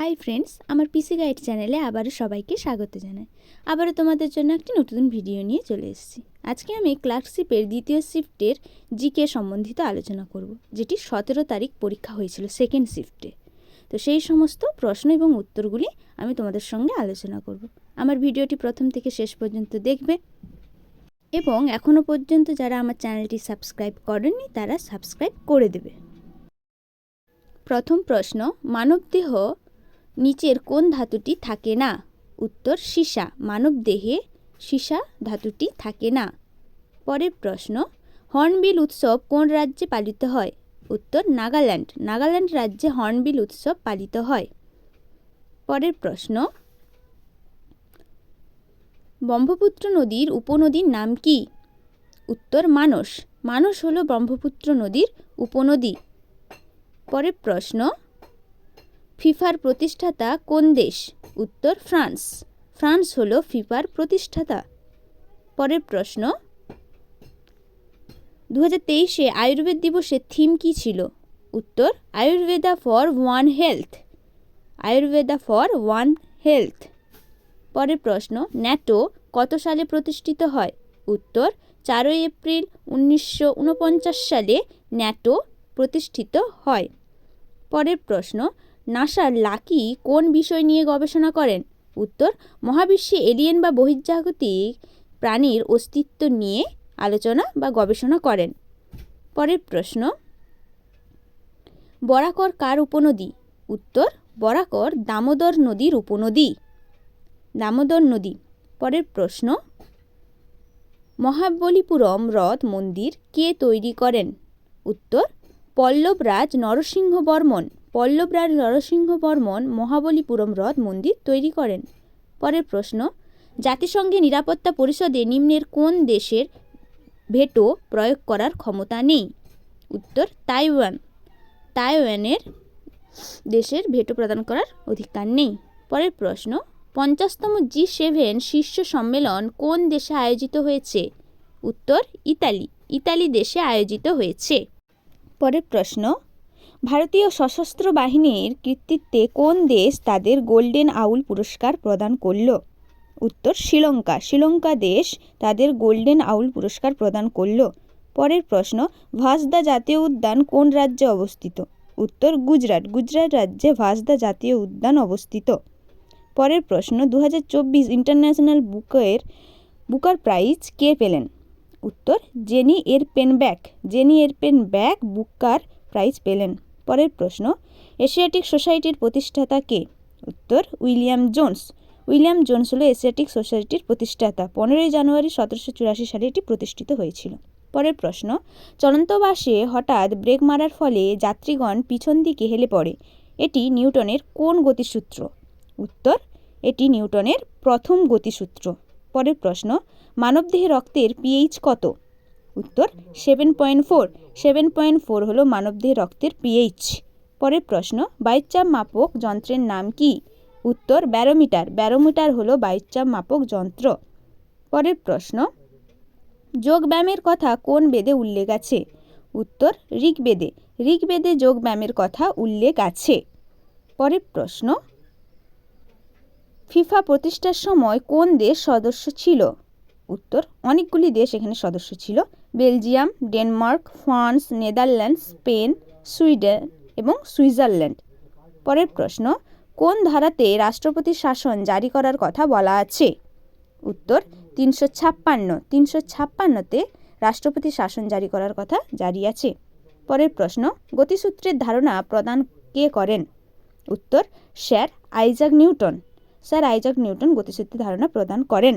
Hi friends আমার পিসি guide চ্যানেলে আবারও সবাইকে স্বাগত জানাই। আবারও তোমাদের জন্য একটি নতুন ভিডিও নিয়ে চলে এসেছি। আজকে আমি ক্লার্কশিপের দ্বিতীয় শিফটের জিকে সম্বন্ধিত আলোচনা করব, যেটি সতেরো তারিখ পরীক্ষা হয়েছিল সেকেন্ড শিফটে তো সেই সমস্ত প্রশ্ন এবং উত্তরগুলি আমি তোমাদের সঙ্গে আলোচনা করব। আমার ভিডিওটি প্রথম থেকে শেষ পর্যন্ত দেখবে। এবং এখনও পর্যন্ত যারা আমার চ্যানেলটি সাবস্ক্রাইব করেননি, তারা সাবস্ক্রাইব করে দেবে। প্রথম প্রশ্ন, মানবদেহ নিচের কোন ধাতুটি থাকে না? উত্তর, সীসা। মানবদেহে সীসা ধাতুটি থাকে না। পরের প্রশ্ন, হর্নবিল উৎসব কোন রাজ্যে পালিত হয়? উত্তর, নাগাল্যান্ড। নাগাল্যান্ড রাজ্যে হর্নবিল উৎসব পালিত হয়। পরের প্রশ্ন, ব্রহ্মপুত্র নদীর উপনদীর নাম কি? উত্তর, মানস। মানস হল ব্রহ্মপুত্র নদীর উপনদী। পরের প্রশ্ন ফিফার প্রতিষ্ঠাতা কোন দেশ? উত্তর, ফ্রান্স। ফ্রান্স হলো ফিফার প্রতিষ্ঠাতা। পরের প্রশ্ন। দু হাজার তেইশে আয়ুর্বেদ দিবসের থিম কী ছিল? উত্তর, Ayurveda for one health. Ayurveda for one health. পরের প্রশ্ন, ন্যাটো কত সালে প্রতিষ্ঠিত হয়? উত্তর, চারই এপ্রিল উনিশশো ঊনপঞ্চাশ সালে ন্যাটো প্রতিষ্ঠিত হয়। পরের প্রশ্ন নাসার লাকি কোন বিষয় নিয়ে গবেষণা করেন? উত্তর, মহাবিশ্বে এলিয়েন বা বহির্জাগতিক প্রাণীর অস্তিত্ব নিয়ে আলোচনা বা গবেষণা করেন। পরের প্রশ্ন বরাকর কার উপনদী? উত্তর বরাকর দামোদর নদীর উপনদী। দামোদর নদী। পরের প্রশ্ন, মহাবলীপুরম হ্রদ মন্দির কে তৈরি করেন? উত্তর, পল্লবরাজ নরসিংহ বর্মন পল্লবরাজ নরসিংহ বর্মন মহাবলীপুরম হ্রদ মন্দির তৈরি করেন। পরের প্রশ্ন, জাতিসংঘে নিরাপত্তা পরিষদে নিম্নের কোন দেশের ভেটো প্রয়োগ করার ক্ষমতা নেই? উত্তর, তাইওয়ান। তাইওয়ানের দেশের ভেটো প্রদান করার অধিকার নেই। পরের প্রশ্ন, পঞ্চাশতম জি সেভেন শীর্ষ সম্মেলন কোন দেশে আয়োজিত হয়েছে? উত্তর, ইতালি। ইতালি দেশে আয়োজিত হয়েছে। পরের প্রশ্ন ভারতীয় সশস্ত্র বাহিনীর কৃতিত্বে কোন দেশ তাদের গোল্ডেন আউল পুরস্কার প্রদান করল? উত্তর, শ্রীলঙ্কা। শ্রীলঙ্কা দেশ তাদের গোল্ডেন আউল পুরস্কার প্রদান করল। পরের প্রশ্ন, ভাসদা জাতীয় উদ্যান কোন রাজ্যে অবস্থিত? উত্তর, গুজরাট। গুজরাট রাজ্যে ভাসদা জাতীয় উদ্যান অবস্থিত। পরের প্রশ্ন দু হাজার চব্বিশ ইন্টারন্যাশনাল বুকের, বুকার প্রাইজ কে পেলেন? উত্তর, Jenny Erpenbeck Jenny Erpenbeck Booker prize পেলেন। পরের প্রশ্ন, এশিয়াটিক সোসাইটির প্রতিষ্ঠাতা কে? উত্তর, উইলিয়াম জোন্স। উইলিয়াম জোন্স হলো এশিয়াটিক সোসাইটির প্রতিষ্ঠাতা। পনেরোই জানুয়ারি সতেরোশো চুরাশি সালে এটি প্রতিষ্ঠিত হয়েছিল। পরের প্রশ্ন চলন্ত বাসে হঠাৎ ব্রেক মারার ফলে যাত্রীগণ পিছন দিকে হেলে পড়ে, এটি নিউটনের কোন গতিসূত্র? উত্তর, এটি নিউটনের প্রথম গতিসূত্র। পরের প্রশ্ন, মানবদেহে রক্তের পিএইচ কত? উত্তর seven point four seven point four হলো মানবদেহ রক্তের পিএইচ পরের প্রশ্ন বায়ুচাপ মাপক যন্ত্রের নাম কি? উত্তর, ব্যারোমিটার। ব্যারোমিটার হলো বায়ুচাপ মাপক যন্ত্র। পরের প্রশ্ন, যোগব্যায়ামের কথা কোন বেদে উল্লেখ আছে? উত্তর, ঋগ্বেদে। ঋগ্বেদে যোগব্যায়ামের কথা উল্লেখ আছে। পরের প্রশ্ন, ফিফা প্রতিষ্ঠার সময় কোন দেশ সদস্য ছিল? উত্তর। অনেকগুলি দেশ এখানে সদস্য ছিল। Belgium, Denmark, France Netherland Spain, Sweden এবং সুইজারল্যান্ড। পরের প্রশ্ন, কোন ধারাতে রাষ্ট্রপতির শাসন জারি করার কথা বলা আছে? উত্তর, তিনশো ছাপ্পান্ন। তিনশো ছাপ্পান্নতে রাষ্ট্রপতি শাসন জারি করার কথা জারি আছে। পরের প্রশ্ন, গতিসূত্রের ধারণা প্রদান কে করেন? উত্তর, sir Isaac Newton. Sir Isaac Newton গতিসূত্রের ধারণা প্রদান করেন।